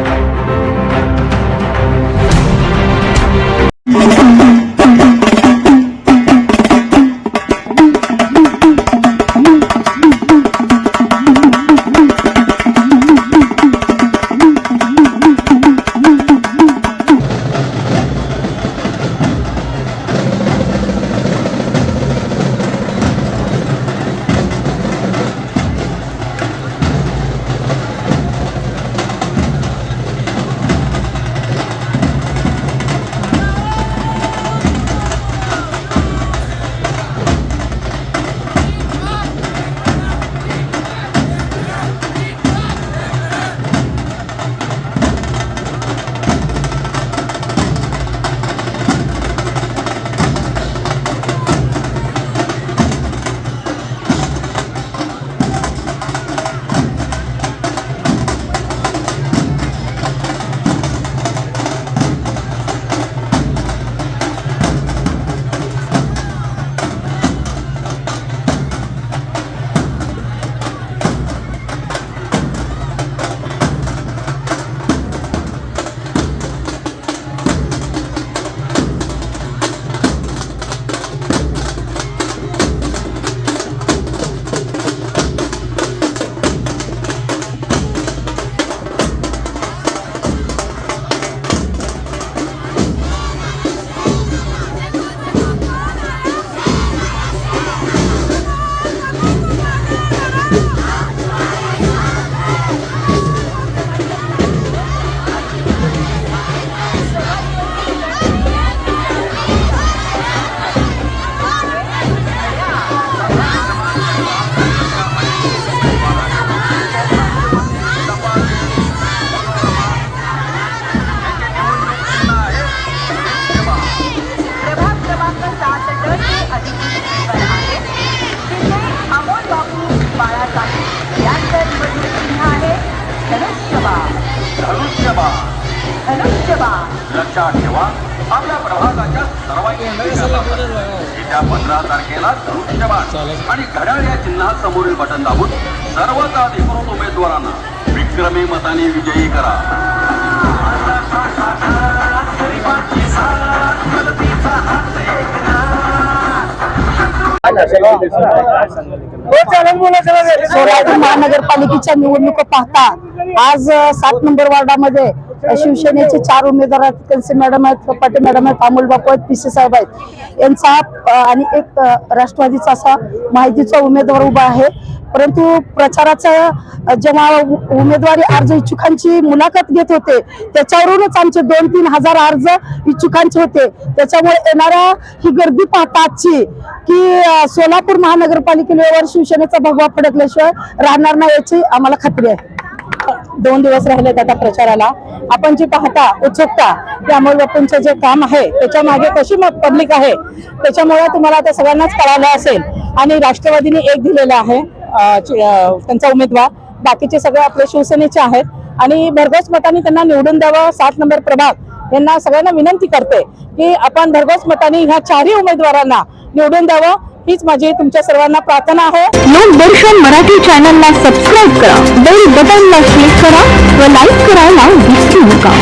प्रभाग धनुष्यबाण धनुष्यबाण धनुष्यबाण लक्षात ठेवा. आपल्या सर्वांनी येत्या पंधरा तारखेला धनुष्यबाण आणि घड्याळ या चिन्हासमोरील बटन दाबून सर्वच अधिकृत उमेदवारांना विक्रमी मताने विजयी करा. सोलापूर महानगरपालिकेच्या निवडणुका पाहता आज सात नंबर वार्डामध्ये शिवसेनेचे चार उमेदवार आहेत. त्यांचे मॅडम आहेत पाटील मॅडम आहेत अमोल बापू आहेत पीसी साहेब आहेत. यांचा आणि एक राष्ट्रवादीचा असा माहितीचा उमेदवार उभा आहे. परंतु प्रचाराचा जेव्हा उमेदवारी अर्ज इच्छुकांची मुलाखत घेत होते त्याच्यावरूनच आमचे दोन तीन हजार अर्ज इच्छुकांचे होते. त्याच्यामुळे येणाऱ्या ही गर्दी पाहता आजची की सोलापूर महानगरपालिकेवर शिवसेनेचा भगवा फडकल्याशिवाय राहणार नाही याची आम्हाला खात्री आहे. दोन दिवस राहिलेत आता प्रचाराला. आपण जी पाहता उत्सुकता की अमोल बापूंचं जे काम आहे त्याच्यामागे कशी पब्लिक आहे त्याच्यामुळे तुम्हाला आता सगळ्यांनाच कळालं असेल. आणि राष्ट्रवादीने एक दिलेला आहे त्यांचा उमेदवार. बाकीचे सगळे आपले शिवसेनेचे आहेत. आणि भरघोस मतांनी त्यांना निवडून द्यावं सात नंबर प्रभाग यांना सगळ्यांना विनंती करते की आपण भरघोस मतांनी ह्या चारही उमेदवारांना निवडून द्यावं. हीच माझी तुमच्या सर्वांना प्रार्थना आहे. लोकदर्शन मराठी चॅनलला सबस्क्राईब करा. बेल बटनला क्लिक करा व लाईक करायला विसरू नका.